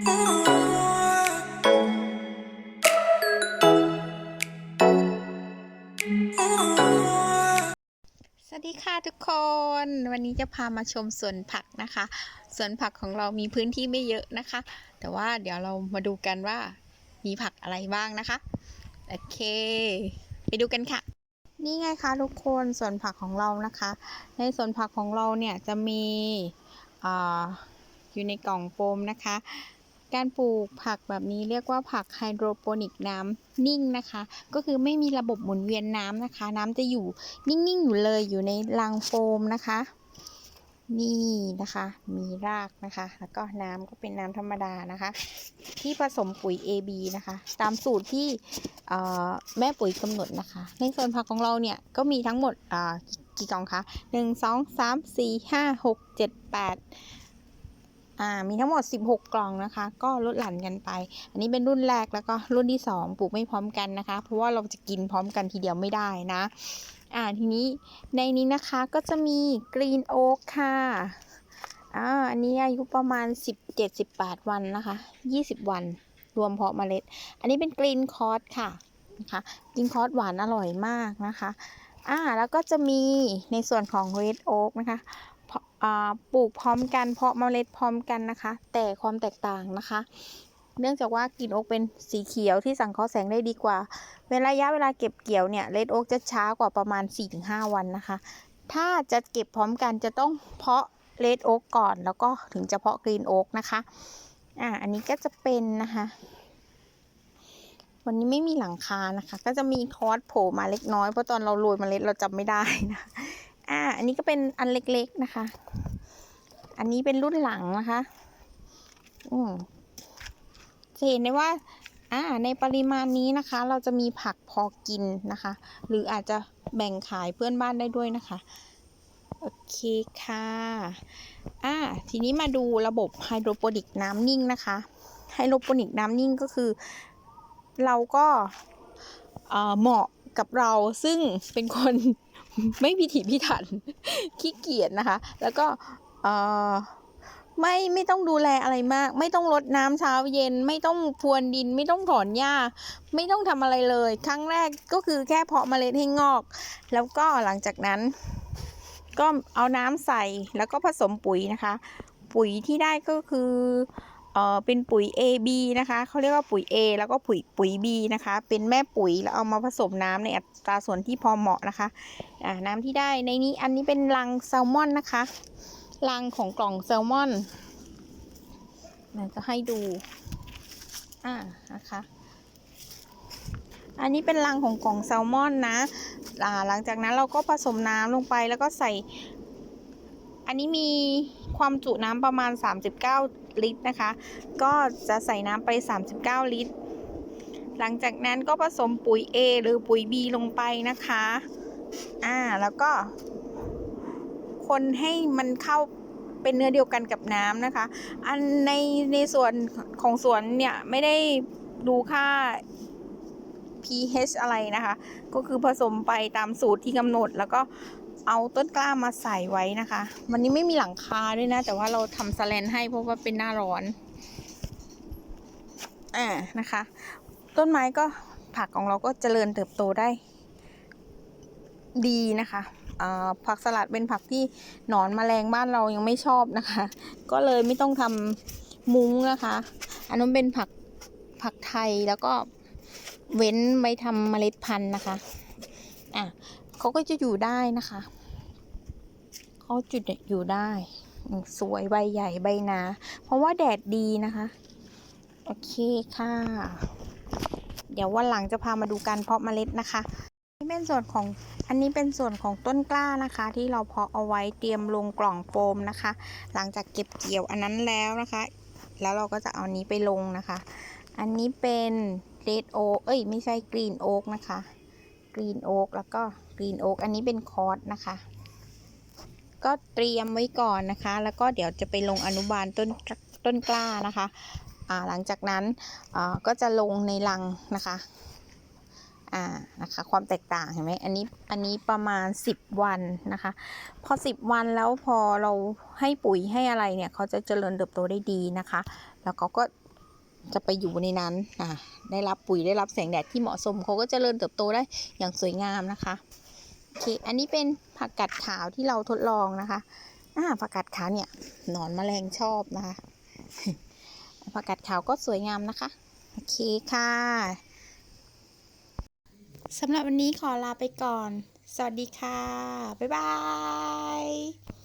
สวัสดีค่ะทุกคน วันนี้จะพามาชมสวนผักนะคะ สวนผักของเรามีพื้นที่ไม่เยอะนะคะ แต่ว่าเดี๋ยวเรามาดูกันว่ามีผักอะไรบ้างนะคะ โอเค ไปดูกันค่ะ นี่ไงคะทุกคนสวนผักของเรานะคะ ในสวนผักของเราเนี่ยจะมีออยู่ในกล่องโฟมนะคะ การปลูกผักแบบนี้เรียกว่าผักไฮโดรโปนิกน้ำนิ่งนะคะ ก็คือไม่มีระบบหมุนเวียนน้ำนะคะ น้ำจะอยู่นิ่งๆอยู่เลยอยู่ในรังโฟมนะคะ นี่นะคะ มีรากนะคะ แล้วก็น้ำก็เป็นน้ำธรรมดานะคะ ที่ผสมปุ๋ย AB นะคะ ตามสูตรที่แม่ปุ๋ยกำหนดนะคะ ในส่วนผักของเราเนี่ยก็มีทั้งหมดกี่กล่องคะหนึ่งสองสามสี่ห้าหกเจ็ดแปด อ่ามีทั้งหมด 16 กล่องนะคะ ก็ลดหลั่นกันไป อันนี้เป็นรุ่นแรกแล้วก็รุ่นที่ 2 ปลูกไม่พร้อมกันนะคะ เพราะว่าเราจะกินพร้อมกันทีเดียวไม่ได้นะ อ่าทีนี้ในนี้นะคะก็จะมีกรีนโอ๊กค่ะอ่าอันนี้อายุประมาณ 17-18 วันนะคะ 20 วันรวมเพาะเมล็ด อันนี้เป็นกรีนคอร์สค่ะนะคะกรีนคอร์สหวานอร่อยมากนะคะอ่าแล้วก็จะมีในส่วนของ Red Oak นะคะ ปลูกพร้อมกันเพาะเมล็ดพร้อมกันนะคะ แต่ความแตกต่างนะคะ เนื่องจากว่ากรีนโอ๊กเป็นสีเขียวที่สังเคราะห์แสงได้ดีกว่า เวลาระยะเวลาเก็บเกี่ยวเนี่ย Red Oak จะช้ากว่าประมาณ 4-5 วันนะคะ ถ้าจะเก็บพร้อมกันจะต้องเพาะ Red Oak ก่อนแล้วก็ถึงจะเพาะ Green Oak นะคะ อ่าอันนี้ก็จะเป็นนะคะ วันนี้ไม่มีหลังคานะคะ ก็จะมีคอสโผล่มาเล็กน้อยเพราะตอนเราโรยเมล็ดเราจำไม่ได้นะ อ่า อันนี้ก็เป็นอันเล็กๆนะคะ อันนี้เป็นรุ่นหลังนะคะ อืมจะเห็นได้ว่า อ่า ในปริมาณนี้นะคะ เราจะมีผักพอกินนะคะ หรืออาจจะแบ่งขายเพื่อนบ้านได้ด้วยนะคะ โอเคค่ะ อ่า ทีนี้มาดูระบบไฮโดรโปนิกน้ำนิ่งนะคะ ไฮโดรโปนิกน้ำนิ่งก็คือ เราก็เอ่อเหมาะกับเราซึ่งเป็นคน ไม่พิถีพิถันขี้เกียจนะคะ แล้วก็ไม่ไม่ต้องดูแลอะไรมาก ไม่ต้องรดน้ำเช้าเย็น ไม่ต้องพรวนดิน ไม่ต้องถอนหญ้า ไม่ต้องทำอะไรเลย ครั้งแรกก็คือแค่เพาะเมล็ดให้งอก แล้วก็หลังจากนั้น ก็เอาน้ำใส่แล้วก็ผสมปุ๋ยนะคะ ปุ๋ยที่ได้ก็คือ เอ่อเป็นปุ๋ย AB นะคะเขาเรียกว่าปุ๋ย A แล้วก็ปุ๋ยปุ๋ย B นะคะ เป็นแม่ปุ๋ยแล้วเอามาผสมน้ำในอัตราส่วนที่พอเหมาะนะคะอ่าน้ำที่ได้ในนี้อันนี้เป็นรังแซลมอนนะคะรังของกล่องแซลมอนจะให้ดูอ่านะคะอันนี้เป็นรังของกล่องแซลมอนนะ หลังจากนั้นเราก็ผสมน้ำลงไปแล้วก็ใส่ อันนี้มี ความจุน้ำประมาณ 39 ลิตรนะคะ ก็จะใส่น้ำไป 39 ลิตร หลังจากนั้นก็ผสมปุ๋ย A หรือปุ๋ย B ลงไปนะคะ อ่า แล้วก็ คนให้มันเข้าเป็นเนื้อเดียวกันกับน้ำนะคะ อันในในส่วนของสวนเนี่ย ไม่ได้ดูค่า pH อะไรนะคะ ก็คือผสมไปตามสูตรที่กำหนดแล้วก็ เอาต้นกล้ามาใส่ไว้นะคะ วันนี้ไม่มีหลังคาด้วยนะ แต่ว่าเราทำสแลนให้เพราะว่าเป็นหน้าร้อนอ่านะคะ ต้นไม้ก็ผักของเราก็เจริญเติบโตได้ ดีนะคะอ่าผักสลัดเป็นผักที่หนอนแมลงบ้านเรายังไม่ชอบนะคะ ก็เลยไม่ต้องทำมุ้งนะคะ อันนั้นเป็นผักผักไทยแล้วก็เว้นไว้ทำเมล็ดพันธุ์นะคะอะ เขาก็จะอยู่ได้นะคะเขาจุดอยู่ได้ สวยใบใหญ่ใบหนา เพราะว่าแดดดีนะคะ โอเคค่ะ เดี๋ยววันหลังจะพามาดูการเพาะเมล็ดนะคะนี่เป็นส่วนของอันนี้เป็นส่วนของต้นกล้านะคะ ที่เราเพาะเอาไว้เตรียมลงกล่องโฟมนะคะ หลังจากเก็บเกี่ยวอันนั้นแล้วนะคะ แล้วเราก็จะเอานี้ไปลงนะคะ อันนี้เป็นเรดโอ๊กเอ้ยไม่ใช่กรีนโอ๊กนะคะ กรีนโอ๊กแล้วก็กรีนโอ๊กอันนี้เป็นคอร์สนะคะ ก็เตรียมไว้ก่อนนะคะ แล้วก็เดี๋ยวจะไปลงอนุบาลต้นต้นกล้านะคะอ่าหลังจากนั้นอ่าก็จะลงในรังนะคะอ่านะคะความแตกต่างเห็นไหมอันนี้อันนี้ประมาณ 10 วันนะคะ พอ 10 วันแล้วพอเราให้ปุ๋ยให้อะไรเนี่ยเขาจะเจริญเติบโตได้ดีนะคะ แล้วเขาก็ จะไปอยู่ในนั้นอะได้รับปุ๋ยได้รับแสงแดดที่เหมาะสมเขาก็จเจริญเติบโตได้อย่างสวยงามนะคะโอเคอันนี้เป็นผักกาดขาวที่เราทดลองนะคะอ่าผักกาดขาวเนี่ยหนอนแมลงชอบนะคะผักกาดขาวก็สวยงามนะคะโอเคค่ะสำหรับวันนี้ขอลาไปก่อน สวัสดีค่ะ บ๊ายบาย